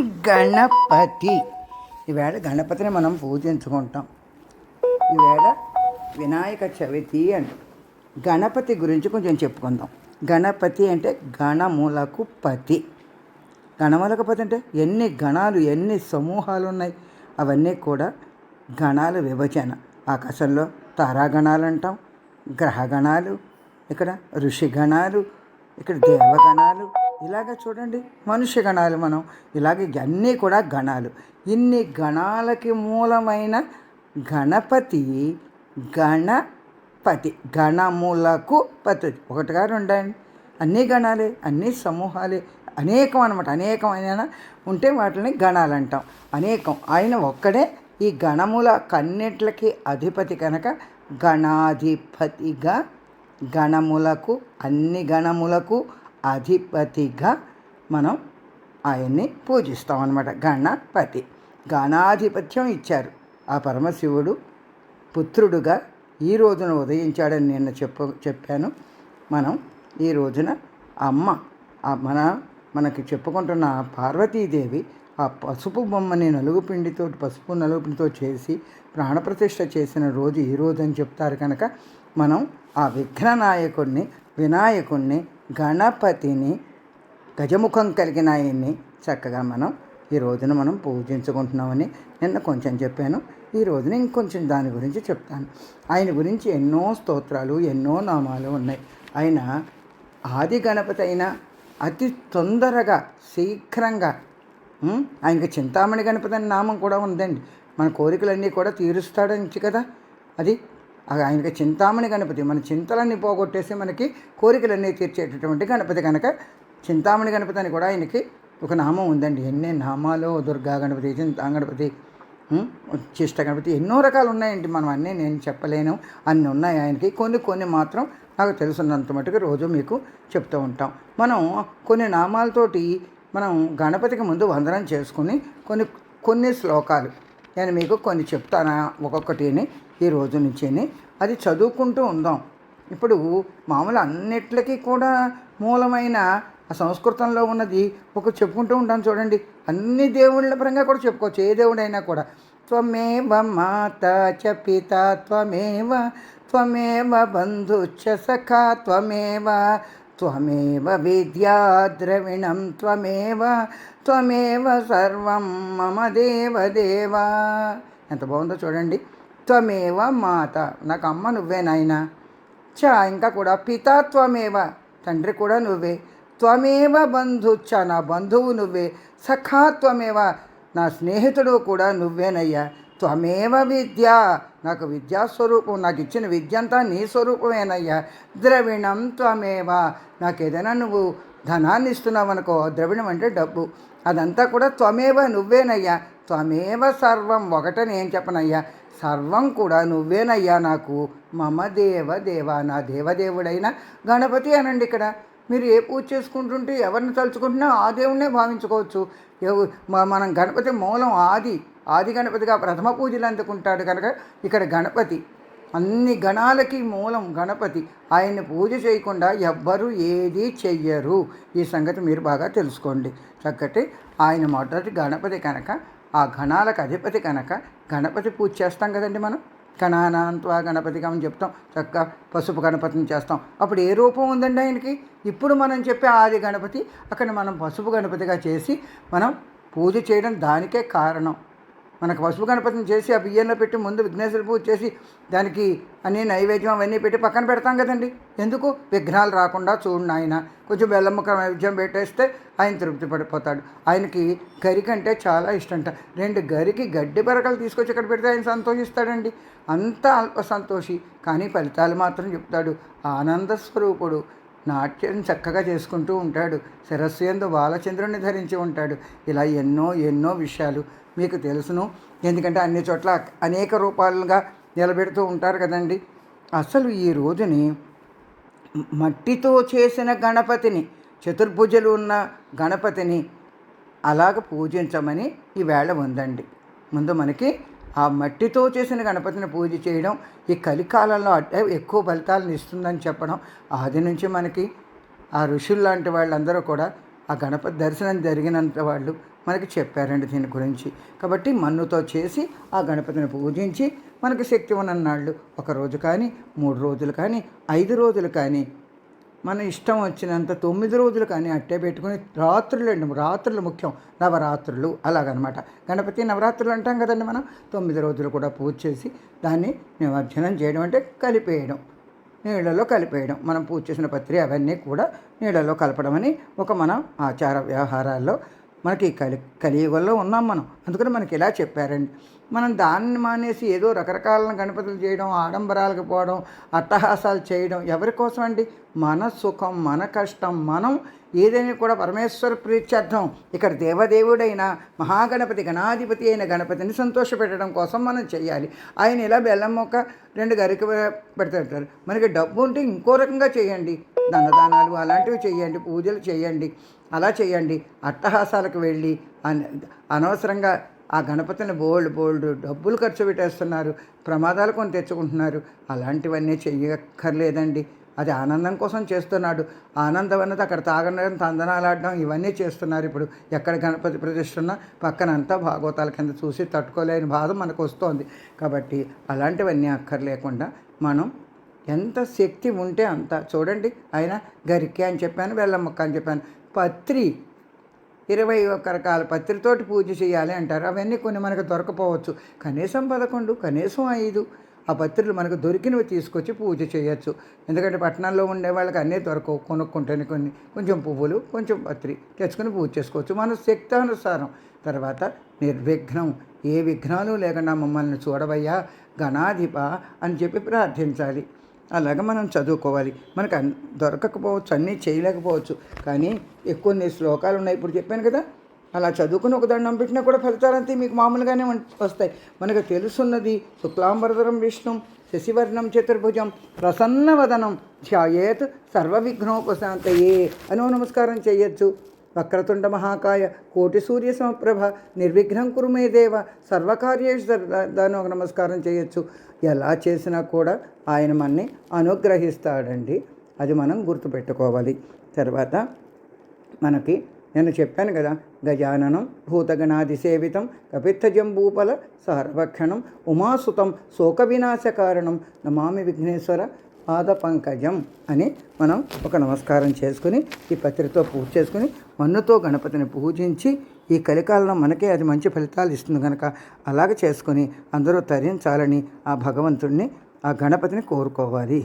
గణపతి. ఈవేళ గణపతిని మనం పూజించుకుంటాం. ఈవేళ వినాయక చవితి అంట. గణపతి గురించి కొంచెం చెప్పుకుందాం. గణపతి అంటే గణములకు పతి. గణములకు పతి అంటే ఎన్ని గణాలు ఎన్ని సమూహాలు ఉన్నాయి? అవన్నీ కూడా గణాల విభజన. ఆకాశంలో తారాగణాలు అంటాం గ్రహగణాలు ఇక్కడ ఋషిగణాలు ఇక్కడ దేవగణాలు ఇలాగ చూడండి మనుష్య గణాలు మనం. ఇలాగే అన్నీ కూడా గణాలు. ఇన్ని గణాలకి మూలమైన గణపతి గణపతి గణములకు పతి. ఒకటిగా రెండండి. అన్ని గణాలే అన్ని సమూహాలే. అనేకం అనమాట అనేకమైన ఉంటే వాటిని గణాలు అంటాం. అనేకం ఆయన ఒక్కడే ఈ గణముల కన్నిట్లకి అధిపతి కనుక గణాధిపతిగా గణములకు అన్ని గణములకు అధిపతిగా మనం ఆయన్ని పూజిస్తాం అనమాట గణపతి. గణాధిపత్యం ఇచ్చారు. ఆ పరమశివుడు పుత్రుడుగా ఈ రోజున ఉదయించాడని నిన్న చెప్ప చెప్పాను. మనం ఈ రోజున అమ్మ మన మనకి చెప్పుకుంటున్న పార్వతీదేవి ఆ పసుపు బొమ్మని నలుగు పిండితో పసుపు నలుగు పిండితో చేసి ప్రాణప్రతిష్ఠ చేసిన రోజు ఈ రోజు అని చెప్తారు కనుక మనం ఆ విఘ్ననాయకుడిని వినాయకుడిని గణపతిని గజముఖం కలిగిన ఆయన్ని చక్కగా మనం ఈ రోజున మనం పూజించుకుంటున్నామని నిన్న కొంచెం చెప్పాను. ఈ రోజున ఇంకొంచెం దాని గురించి చెప్తాను. ఆయన గురించి ఎన్నో స్తోత్రాలు ఎన్నో నామాలు ఉన్నాయి. ఆయన ఆది గణపతి అయినా అతి తొందరగా శీఘ్రంగా ఆయనకి చింతామణి గణపతి అనే నామం కూడా ఉందండి. మన కోరికలన్నీ కూడా తీరుస్తాడని కదా. అది ఆయనకి చింతామణి గణపతి. మన చింతలన్నీ పోగొట్టేసి మనకి కోరికలన్నీ తీర్చేటటువంటి గణపతి కనుక చింతామణి గణపతి అని కూడా ఆయనకి ఒక నామం ఉందండి. ఎన్ని నామాలు దుర్గా గణపతి చింతా గణపతి చిష్ట గణపతి ఎన్నో రకాలు ఉన్నాయండి. మనం అన్నీ నేను చెప్పలేను. అన్నీ ఉన్నాయి ఆయనకి. కొన్ని కొన్ని మాత్రం నాకు తెలుసున్నంత మటుకు రోజు మీకు చెప్తూ ఉంటాం. మనం కొన్ని నామాలతోటి మనం గణపతికి ముందు వందనం చేసుకుని కొన్ని కొన్ని శ్లోకాలు నేను మీకు కొన్ని చెప్తాను ఒక్కొక్కటిని ఈ రోజు నుంచి అది చదువుకుంటూ ఉందాం. ఇప్పుడు మామూలు అన్నిట్లకి కూడా మూలమైన ఆ సంస్కృతంలో ఉన్నది ఒక చెప్పుకుంటూ ఉంటాను చూడండి. అన్ని దేవుళ్ళ పరంగా కూడా చెప్పుకోవచ్చు. ఏ దేవుడైనా కూడా త్వమేవ మాత చ పిత త్వమేవ త్వమేవ బంధుచ్చ సఖా త్వమేవ త్వమేవ విద్యా ద్రవిణం త్వమేవ త్వమేవ సర్వం మమ దేవ. ఎంత బాగుందో చూడండి. త్వమేవ మాత. నాకు అమ్మ నువ్వే నాయనా. చ ఇంకా కూడా పితాత్వమేవ. తండ్రి కూడా నువ్వే. త్వమేవ బంధుచ్చ నా బంధువు నువ్వే. సఖాత్వమేవ. నా స్నేహితుడు కూడా నువ్వేనయ్యా త్వమేవ విద్య. నాకు విద్యాస్వరూపం నాకు ఇచ్చిన విద్య అంతా నీ స్వరూపమేనయ్యా ద్రవిణం త్వమేవ. నాకు ఏదైనా నువ్వు ధనాన్ని ఇస్తున్నావు అనుకో ద్రవిణం అంటే డబ్బు. అదంతా కూడా త్వమేవ నువ్వేనయ్యా త్వమేవ సర్వం ఒకటని ఏం చెప్పనయ్యా. సర్వం కూడా నువ్వేనయ్యా నాకు. మమ దేవ దేవ నా దేవదేవుడైన గణపతి అనండి ఇక్కడ. మీరు ఏ పూజ చేసుకుంటుంటే ఎవరిని తలుచుకుంటున్నా ఆ దేవుణ్ణే భావించుకోవచ్చు. మనం గణపతి మూలం ఆది ఆది గణపతిగా ప్రథమ పూజలు అందుకుంటాడు కనుక ఇక్కడ గణపతి. అన్ని గణాలకి మూలం గణపతి. ఆయన్ని పూజ చేయకుండా ఎవ్వరూ ఏది చెయ్యరు. ఈ సంగతి మీరు బాగా తెలుసుకోండి. చక్కటి ఆయన మొదటి గణపతి కనుక ఆ గణాలకు అధిపతి కనుక గణపతి పూజ చేస్తాం కదండి మనం? గణానాంత్వా గణపతిగా అని చెప్తాం. చక్కగా పసుపు గణపతిని చేస్తాం. అప్పుడు ఏ రూపం ఉందండి ఆయనకి? ఇప్పుడు మనం చెప్పే ఆది గణపతి అక్కడ మనం పసుపు గణపతిగా చేసి మనం పూజ చేయడం దానికే కారణం. మనకు పసుపు గణపతిని చేసి ఆ బియ్యంలో పెట్టి ముందు విఘ్నేశ్వర పూజ చేసి దానికి అన్ని నైవేద్యం అవన్నీ పెట్టి పక్కన పెడతాం కదండి. ఎందుకు? విఘ్నాలు రాకుండా చూడండి ఆయన. కొంచెం బెల్లముఖ నైవేద్యం పెట్టేస్తే ఆయన తృప్తి పడిపోతాడు. ఆయనకి గరికి అంటే చాలా ఇష్టంట. రెండు గరికి గడ్డి పరకలు తీసుకొచ్చి ఇక్కడ పెడితే ఆయన సంతోషిస్తాడండి. అంత అల్ప సంతోషి. కానీ ఫలితాలు మాత్రం చెప్తాడు. ఆనంద స్వరూపుడు. నాట్యం చక్కగా చేసుకుంటూ ఉంటాడు. శిరస్సు ఎందు బాలచంద్రుని ధరించి ఉంటాడు. ఇలా ఎన్నో ఎన్నో విషయాలు మీకు తెలుసును. ఎందుకంటే అన్ని చోట్ల అనేక రూపాలుగా నిలబెడుతూ ఉంటారు కదండి. అసలు ఈ రోజుని మట్టితో చేసిన గణపతిని చతుర్భుజలు ఉన్న గణపతిని అలాగ పూజించమని ఈవేళ ఉందండి. ముందు మనకి ఆ మట్టితో చేసిన గణపతిని పూజ చేయడం ఈ కలికాలంలో ఎక్కువ ఫలితాలను ఇస్తుందని చెప్పడం ఆది నుంచి మనకి ఆ ఋషులు లాంటి వాళ్ళందరూ కూడా ఆ గణపతి దర్శనం జరిగినంత వాళ్ళు మనకి చెప్పారండి దీని గురించి. కాబట్టి మన్నుతో చేసి ఆ గణపతిని పూజించి మనకి శక్తి ఉన్ననాళ్ళు ఒక రోజు కానీ మూడు రోజులు కానీ ఐదు రోజులు కానీ మన ఇష్టం వచ్చినంత తొమ్మిది రోజులు కానీ అట్టే పెట్టుకుని రాత్రులు అండి రాత్రులు ముఖ్యం నవరాత్రులు అలాగనమాట. గణపతి నవరాత్రులు అంటాం కదండి మనం తొమ్మిది రోజులు కూడా పూజ చేసి దాన్ని నిమజ్జనం చేయడం అంటే కలిపేయడం నీళ్ళలో కలిపేయడం. మనం పూజ చేసిన పత్రి అవన్నీ కూడా నీళ్ళలో కలపడం అని ఒక మన ఆచార వ్యవహారాల్లో మనకి కలి కలియుగంలో ఉన్నాం మనం. అందుకని మనకి ఇలా చెప్పారండి. మనం దాన్ని మానేసి ఏదో రకరకాల గణపతులు చేయడం ఆడంబరాలకు పోవడం అట్టహాసాలు చేయడం ఎవరి కోసం అండి మన సుఖం మన కష్టం మనం ఏదైనా కూడా పరమేశ్వర ప్రీత్యర్థం. ఇక్కడ దేవదేవుడైన మహాగణపతి గణాధిపతి అయిన గణపతిని సంతోషపెట్టడం కోసం మనం చేయాలి. ఆయన ఇలా బెల్లం మొక్క రెండు గరిక పెడతారు. మనకి డబ్బు ఉంటే ఇంకో రకంగా చేయండి. దండదానాలు అలాంటివి చేయండి పూజలు చేయండి అలా చేయండి. అట్టహాసాలకు వెళ్ళి అనవసరంగా ఆ గణపతిని బోల్డ్ బోల్డ్ డబ్బులు ఖర్చు పెట్టేస్తున్నారు ప్రమాదాలు కొని తెచ్చుకుంటున్నారు. అలాంటివన్నీ చెయ్యక్కర్లేదండి. అది ఆనందం కోసం చేస్తున్నాడు. ఆనందం అన్నది అక్కడ తాగడం తందనాలాడడం ఇవన్నీ చేస్తున్నారు ఇప్పుడు. ఎక్కడ గణపతి ప్రతిష్ఠ ఉన్నా పక్కనంతా భాగవతాల కింద చూసి తట్టుకోలేని బాధ మనకు వస్తోంది. కాబట్టి అలాంటివన్నీ అక్కర్లేకుండా మనం ఎంత శక్తి ఉంటే అంత. చూడండి ఆయన గరికె అని చెప్పాను బెల్లం అని చెప్పాను. పత్రి ఇరవై ఒక్క రకాల పత్రితోటి పూజ చేయాలి అంటారు. అవన్నీ కొన్ని మనకు దొరకపోవచ్చు. కనీసం పదకొండు కనీసం ఐదు ఆ పత్రులు మనకు దొరికినవి తీసుకొచ్చి పూజ చేయొచ్చు. ఎందుకంటే పట్టణాల్లో ఉండే వాళ్ళకి అన్నీ దొరకవు. కొనుక్కుంటేనే కొన్ని. కొంచెం పువ్వులు కొంచెం పత్రి తెచ్చుకొని పూజ చేసుకోవచ్చు. మన శక్తానుసారం. తర్వాత నిర్విఘ్నం. ఏ విఘ్నాలు లేకుండా మమ్మల్ని చూడవయ్యా గణాధిప అని చెప్పి ప్రార్థించాలి. అలాగ మనం చదువుకోవాలి. మనకు అన్ దొరకకపోవచ్చు అన్నీ చేయలేకపోవచ్చు. కానీ ఎక్కువ కొన్ని శ్లోకాలు ఉన్నాయి. ఇప్పుడు చెప్పాను కదా అలా చదువుకుని ఒక దండం పెట్టినా కూడా ఫలితాలంతా మీకు మామూలుగానే వస్తాయి. మనకు తెలుసున్నది శుక్లాంబరధరం విష్ణు శశివర్ణం చతుర్భుజం ప్రసన్నవదనం ధ్యాయేత్ సర్వ విఘ్నోపశాంతయే అనో నమస్కారం చేయొచ్చు. వక్రతుండ మహాకాయ కోటి సూర్య సమప్రభ నిర్విఘ్నం కురుమే దేవ సర్వకార్యేషు దాని ఒక నమస్కారం చేయొచ్చు. ఎలా చేసినా కూడా ఆయన మనని అనుగ్రహిస్తాడండి. అది మనం గుర్తుపెట్టుకోవాలి. తర్వాత మనకి నేను చెప్పాను కదా గజాననం భూతగణాది సేవితం కపిత్తజంబూపల సహర్వక్షణం ఉమాసుతం శోక వినాశకారణం నమామి విఘ్నేశ్వర పాద పంకజం అని మనం ఒక నమస్కారం చేసుకుని ఈ పత్రితో పూజ చేసుకుని మన్నుతో గణపతిని పూజించి ఈ కలికాలంలో మనకే అది మంచి ఫలితాలు ఇస్తుంది కనుక అలాగ చేసుకొని అందరూ తరించాలని ఆ భగవంతుడిని ఆ గణపతిని కోరుకోవాలి.